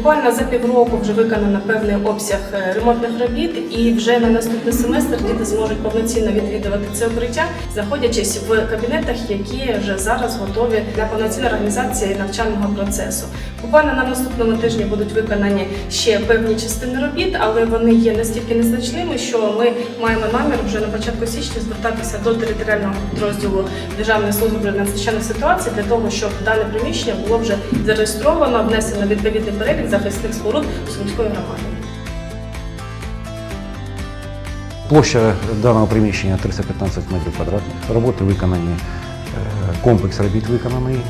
Буквально за півроку вже виконано певний обсяг е, ремонтних робіт, і вже на наступний семестр діти зможуть повноцінно відвідувати це укриття, знаходячись в кабінетах, які вже зараз готові для повноцінної організації навчального процесу. Буквально на наступному тижні будуть виконані ще певні частини робіт, але вони є настільки незначними, що ми маємо намір вже на початку січня звертатися до територіального підрозділу Державної служби надзвичайних ситуацій для того, щоб дане приміщення було вже зареєстровано, внесено відповідний перелік захисних споруд Сумської громади. Площа даного приміщення 315 метрів квадратних. Роботи виконані, е, комплекс робіт виконаний, е,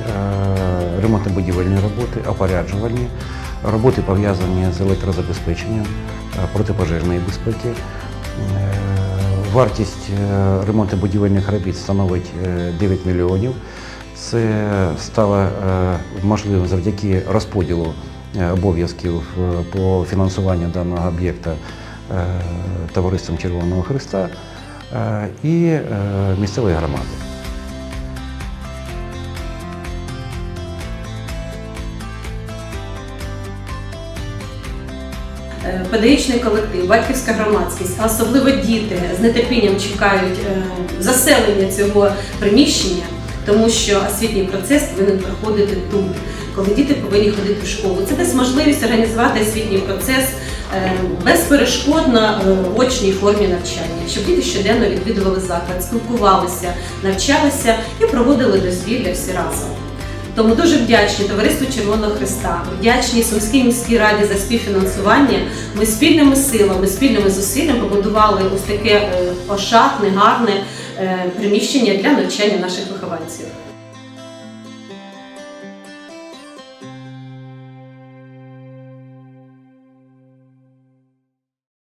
ремонтно-будівельні роботи, опоряджувальні, роботи пов'язані з електрозабезпеченням, е, протипожежної безпеки. Вартість ремонтно-будівельних робіт становить е, 9 мільйонів. Це стало можливим завдяки розподілу обов'язків е, по фінансуванню даного об'єкта е, Товариством Червоного Христа е, і е, місцевої громади. Е, Педагогічний колектив, батьківська громадськість, а особливо діти з нетерпінням чекають е, заселення цього приміщення, тому що освітній процес повинен проходити тут, коли діти повинні ходити в школу. Це дасть можливість організувати освітній процес е, безперешкодно е, в очній формі навчання, щоб діти щоденно відвідували заклад, спілкувалися, навчалися і проводили дозвілля всі разом. Тому дуже вдячні Товариству Червоного Христа, вдячні Сумській міській раді за співфінансування. Ми спільними силами, спільними зусиллями побудували ось таке е, ошатне, гарне е, приміщення для навчання наших вихованців.